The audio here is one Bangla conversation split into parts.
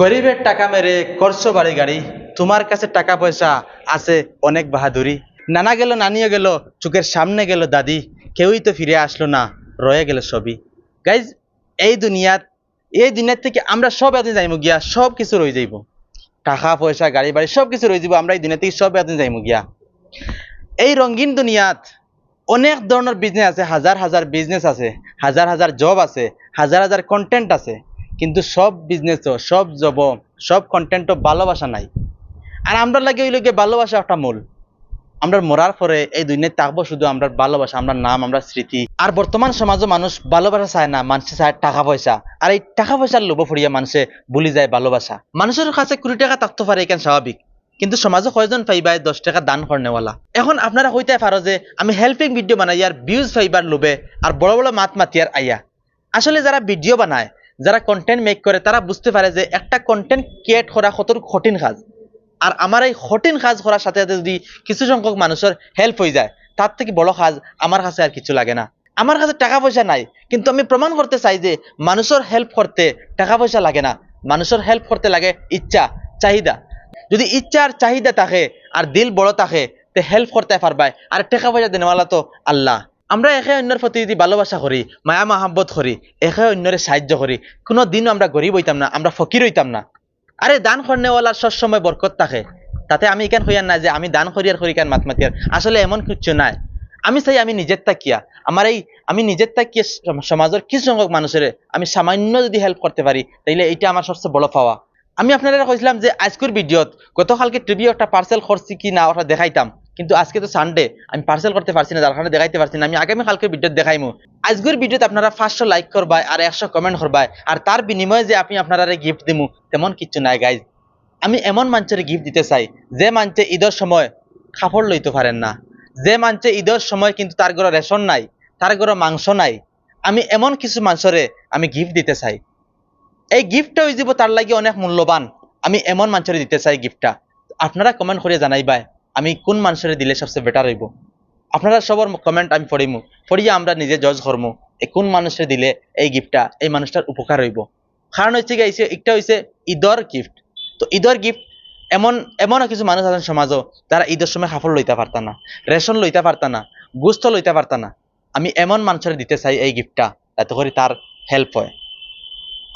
গরিবের টাকা মেরে করছ বাড়ি গাড়ি, তোমার কাছে টাকা পয়সা আছে অনেক বাহাদুরি। নানা গেল, নানিও গেল, চোখের সামনে গেল দাদি, কেউই তো ফিরে আসলো না, রয়ে গেল সবই। গাইজ এই দুনিয়াত এই দুনিয়ার থেকে আমরা সব এত যাইমু গিয়া, সব কিছু রয়ে যাইব। টাকা, পয়সা, গাড়ি বাড়ি, সব কিছু রয়ে যাব আমরা এই দুনিয়া থেকে সব এত যাইমু গিয়া। এই রঙিন দুনিয়াত অনেক ধরনের বিজনেস আছে, হাজার হাজার বিজনেস আছে, হাজার হাজার জব আছে, হাজার হাজার কন্টেন্ট আছে। কিন্তু সব বিজনেসও সব জব সব কন্টেন্টও ভালোবাসা নাই। আর আমরা লাগে ওই লোকে ভালোবাসা একটা মূল। আমরা মরার পরে এই দুনিয়ায় থাকব শুধু আমরা ভালোবাসা, আমরা নাম, আমরা স্মৃতি। আর বর্তমান সমাজও মানুষ ভালোবাসা চায় না, মানুষে চায় টাকা পয়সা। আর এই টাকা পয়সার লোভ ফরিয়া মানুষে ভুলি যায় ভালোবাসা। মানুষের কাছে কুড়ি টাকা থাকতে পারে এখান স্বাভাবিক। কিন্তু সমাজে কয়জন পাইবাই দশ টাকা দান করনেওয়ালা? এখন আপনারা হইতে পারো যে, আমি হেল্পিং ভিডিও বানাই আর ভিউজ পাইবার লোভে আর বড় বড় মাত মাতিয়ার আইয়া। আসলে যারা ভিডিও বানায় যারা কন্টেন্ট মেক করে, তারা বুঝতে পারে যে একটা কন্টেন্ট ক্রিয়েট করা কত কঠিন কাজ। আর আমার এই কঠিন কাজ করার সাথে সাথে যদি কিছু সংখ্যক মানুষের হেল্প হয়ে যায়, তার থেকে বড় কাজ আমার কাছে আর কিছু লাগে না। আমার কাছে টাকা পয়সা নাই, কিন্তু আমি প্রমাণ করতে চাই যে মানুষের হেল্প করতে টাকা পয়সা লাগে না। মানুষের হেল্প করতে লাগে ইচ্ছা, চাহিদা। যদি ইচ্ছা আর চাহিদা থাকে, আর দিল বড় থাকে, তে হেল্প করতে পারবাই। আর টাকা পয়সা দেনেওয়ালা তো আল্লাহ। আমরা একে অন্যের প্রতি যদি ভালোবাসা করি, মায়া, মাহাব্বত করি, একে অন্যরে সাহায্য করি, কোনো দিনও আমরা গরিব হইতাম না, আমরা ফকির হইতাম না। আরে দান করনেওয়ালার সবসময় বরকত থাকে। তাতে আমি এখান হইয়ার না যে আমি দান করিয়ার করি কেন মাতমাতিয়ার আসলে এমন কিছু নাই। আমি চাই আমি নিজের তাকিয়া আমার এই আমি নিজের তাকিয়া সম- সমাজের কিছু সংখ্যক মানুষের আমি সামান্য যদি হেল্প করতে পারি, তাইলে এইটা আমার সবচেয়ে বড় পাওয়া আমি আপনারা কইছিলাম যে আজকের ভিডিওত গতকালকে টিভি একটা পার্সেল করছি কি না ওটা দেখাইতাম। কিন্তু আজকে তো সানডে আমি পার্সেল করতে পারছি না যার কারণে দেখাইতে পারছি না, আমি আগামী কালকে ভিডিও দেখাইমু। আজকের ভিডিওতে আপনারা পাঁচশো লাইক করবাই আর একশো কমেন্ট করবাই, আর তার বিনিময়ে যে আমি আপনারা গিফট দিমু, তেমন কিছু নাই গাইজ আমি এমন মানুষের গিফট দিতে চাই, যে মানুষে ঈদের সময় কাপড় লইতে পারেন না, যে মানুষে ঈদের সময় কিন্তু তার ঘরে রেশন নাই, তার ঘরে মাংস নাই, আমি এমন কিছু মানুষরে আমি গিফট দিতে চাই। এই গিফটটা হয়ে যাব তার লাগে অনেক মূল্যবান, আমি এমন মানুষের দিতে চাই গিফটটা আপনারা কমেন্ট করে জানাইবাই। আমি কোন মানুষের দিলে সবচেয়ে বেটার হইব? আপনারা সবার কমেন্ট আমি পড়িমু পড়িয়া আমরা নিজে জজ করমু এই কোন মানুষের দিলে এই গিফটটা এই মানুষটার উপকার হইব। কারণ হচ্ছে গিয়ে একটা হইছে ঈদর গিফট তো ঈদর গিফট এমন এমনও কিছু মানুষ আছেন সমাজও তারা ঈদের সময় কাপড় লইতে পারতা না, রেশন লইতে পারতা না, গুস্ত লইতে পারতা না। আমি এমন মানুষের দিতে চাই এই গিফটটা যাতে করে তার হেল্প হয়।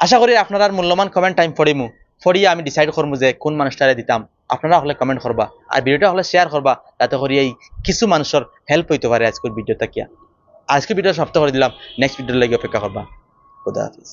আশা করি আপনারা মূল্যবান কমেন্ট টাইম পড়িমু পড়িয়ে আমি ডিসাইড করব যে কোন মানুষটারে দিতাম। আপনারা হলে কমেন্ট করবা, আর ভিডিওটা হলে শেয়ার করবা, তাতে করে এই কিছু মানুষের হেল্প হইতে পারে আজকের ভিডিওটা কিয়া। আজকের ভিডিও সপ্তাহ করে দিলাম নেক্সট ভিডিওর লাগে অপেক্ষা করবা। খুদা হাফিজ।